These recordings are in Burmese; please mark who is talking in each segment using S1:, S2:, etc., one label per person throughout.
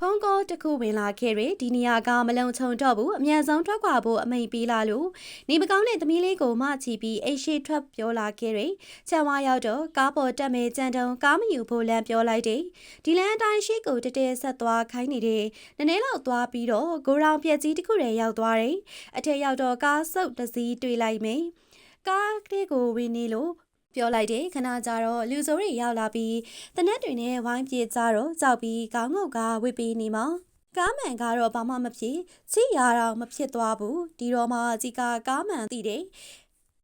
S1: ဖုန်းကောတစ်ခုဝင်လာခဲ့ရဒီနေရာကမလုံခြုံတော့ဘူးအမြန်ဆုံးထွက်ခွာဖို့အမိန်ပေးလာလို့နေမကောင်းတဲ့သမီးလေးကိုမချီပြီးအိတ်ရှိထွက်ပြောလာခဲ့ရချမ်းဝါရောက်တော့ကားပေါ်တက်မဲ့ကြံတုံကားမယူဖို့လမ်းပြောလိုက်တယ်ဒီလမ်းအတိုင်းရှိကိုတတဲဆက်သွားခိုင်းနေတယ်နည်းနည်းလောက်သွားပြီးတော့ဂိုရောင်ပြက်ကြီးတစ်ခုတည်းရောက်သွားတယ်အထက်ရောက်တော့ကားစုပ်တစ်စီးတွေ့လိုက်မယ်ကားလေးကိုဝင်နေလို့ ပြောလိုက်တယ်ခဏကြာတော့လူစိုးတွေရောက်လာပြီးတနက်တွေနဲ့ဝိုင်းပြေကြတော့ကြောက်ပြီးခေါင်းငုတ်ကဝစ်ပြီးနေမှာကားမှန်ကတော့ဘာမှမဖြစ်ချစ်ရတော့မဖြစ်သွားဘူးဒီတော့မှကြီးကကားမှန်သိတယ်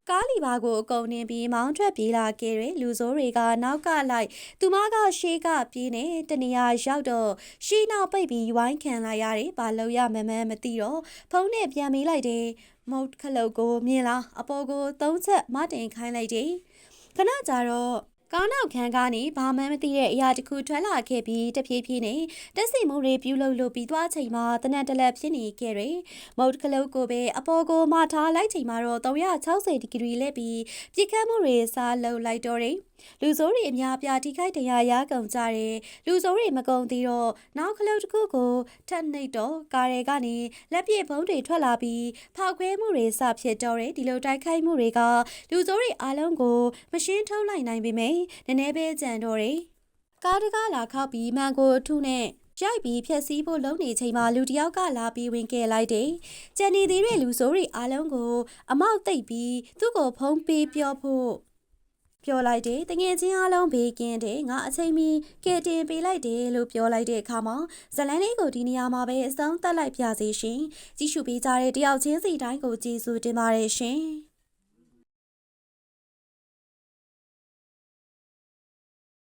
S1: ကားလီပါကိုအကုန်နှင်းပြီးမောင်းထွက်ပြေးလာခဲ့တယ်လူစိုးတွေကနောက်ကလိုက်သူမကရှေးကပြေးနေတနေရာရောက်တော့ရှေးနောက်ပိတ်ပြီးဝိုင်းခံလိုက်ရတယ်ဘာလို့ရမမှန်းမသိတော့ဖုန်းနဲ့ပြန်မေးလိုက်တယ်မုတ်ခလုတ်ကိုမြင်လားအပေါ်ကိုသုံးချက်မတင်ခိုင်းလိုက်တယ် ခဏကြာတော့ ကားနောက်ခန်းကနေဘာမှမသိတဲ့အရာတစ်ခုထွက်လာခဲ့ပြီးတဖြည်းဖြည်းနဲ့တက်စီမှုတွေပြုလုပ်လို့ပြီးသွားချိန်မှာတနက်တလက်ဖြစ်နေခဲ့တယ်။မုတ်ကလုတ်ကိုပဲအပေါ်ကိုမထားလိုက်ချိန်မှာတော့360ဒီဂရီလဲပြီးပြစ်ခတ်မှုတွေစားလုပ်လိုက်တော့တယ်။လူစိုးတွေအများပြားထိခိုက်တရားရကုန်ကြတယ်။လူစိုးတွေမကုန်သေးတော့နောက်ခလုတ်တစ်ခုကိုထပ်နှိပ်တော့ကားတွေကနေလက်ပြဘုံတွေထွက်လာပြီးဖောက်ခွဲမှုတွေစဖြစ်တော့တယ်ဒီလိုတိုက်ခိုက်မှုတွေကလူစိုးတွေအားလုံးကိုမရှင်းထုတ်လိုက်နိုင်ပေမဲ့နည်းနည်းပဲကြံတော့တယ်။ကားတကားလာခောက်ပြီးမန်ကိုအထုနဲ့ရိုက်ပြီးဖြက်စီးဖို့လုပ်နေချိန်မှာလူတယောက်ကလာပြီးဝင်ခဲ့လိုက်တယ်။ကြံနေသေးတဲ့လူဆိုးတွေအားလုံးကို အမောက်သိပ်ပြီးသူ့ကိုဖုံးပေးပြောဖို့ပြောလိုက်တယ်တငယ်ချင်းအားလုံးဘေးကင်းတယ်ငါအချိန်မီကဲတင်ပေးလိုက်တယ်လို့ပြောလိုက်တဲ့အခါမှာဇလန်းလေးကိုဒီနေရာမှာပဲအဆုံးသတ်လိုက်ပြစေရှင်ကြည့်ရှုပေးကြတဲ့တယောက်ချင်းစီတိုင်းကိုကျေးဇူးတင်ပါတယ်ရှင်